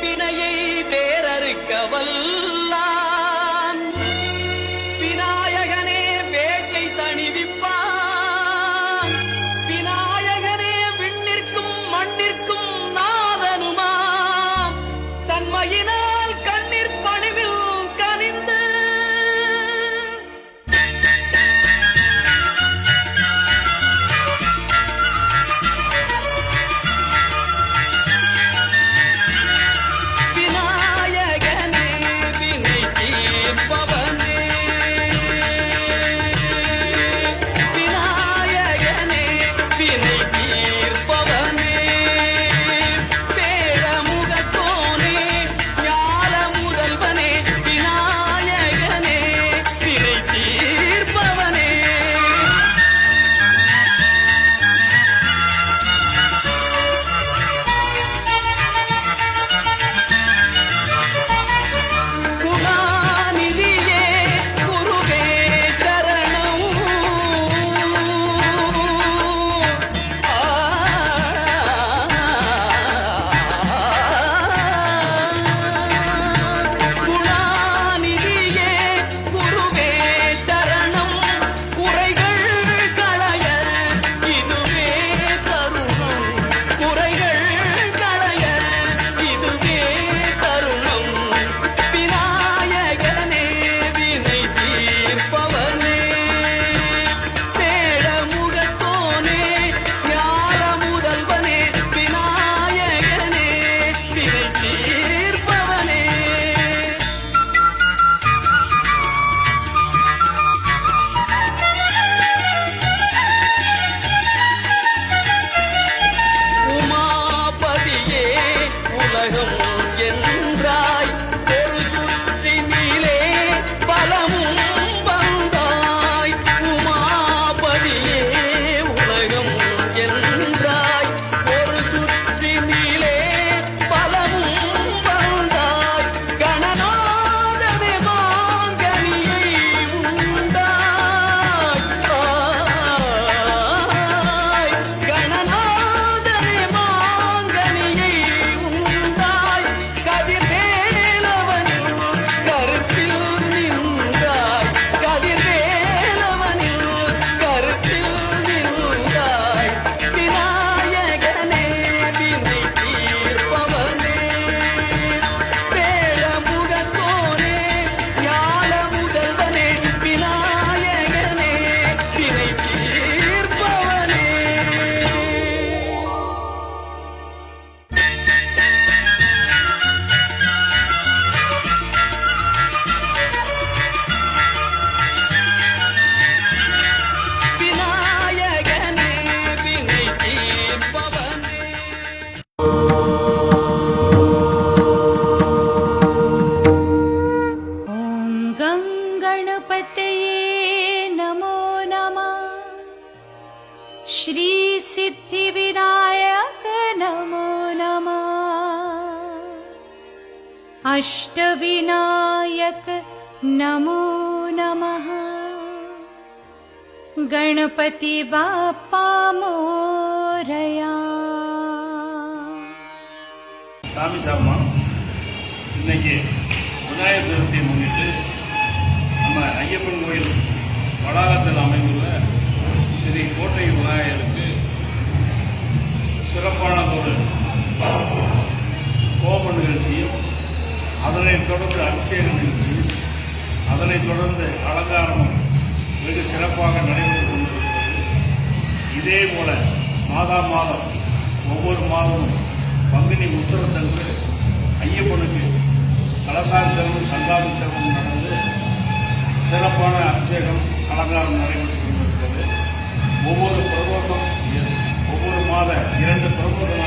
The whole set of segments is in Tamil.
பிணையை வேறறுக்கவல் No. अष्टविनायक नमो नमः गणपति बाप्पा मोरया சாமி சாமா இன்னைக்கு விநாயகர் சதுர்த்தியை முன்னிட்டு நம்ம ஐயப்பன் கோயில் வளாகத்தில் அமைந்துள்ள ஸ்ரீ கோட்டை விநாயகருக்கு சிறப்பான ஒரு கோப நிகழ்ச்சியும் அதனைத் தொடர்ந்து அபிஷேகம் நிகழ்ச்சி அதனைத் தொடர்ந்து அலங்காரமும் வெகு சிறப்பாக நடைபெற்று கொண்டிருக்கிறது. இதே போல மாதா மாதம் ஒவ்வொரு மாதமும் பங்குனி உத்தரத்தன்று ஐயப்பனுக்கு கலசாபிஷேகம் சங்காபிஷேகம் நடந்து சிறப்பான அபிஷேகம் அலங்காரம் நடைபெற்று கொண்டிருக்கிறது. ஒவ்வொரு பிரதோஷம் ஒவ்வொரு மாத இரண்டு பிரதோஷம்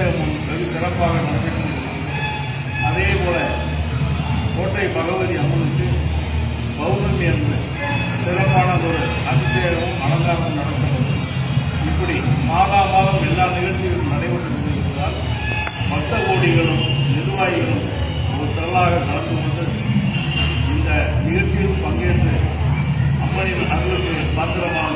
அபிஷேகமும் வெகு சிறப்பாக நடைபெற்று அதே போல கோட்டை பகவதி அம்மனுக்கு பௌர்ணமி என்று சிறப்பான ஒரு அபிஷேகமும் அலங்காரமும் நடக்கிறது இப்படி மாதா மாதம் எல்லா நிகழ்ச்சிகளும் நடைபெற்று கொண்டிருப்பதால் பக்த கோடிகளும் நிர்வாகிகளும் ஒரு திரளாக கலந்து கொண்டு இந்த நிகழ்ச்சியில் பங்கேற்று அம்மனின் அருளுக்கு பாத்திரமாக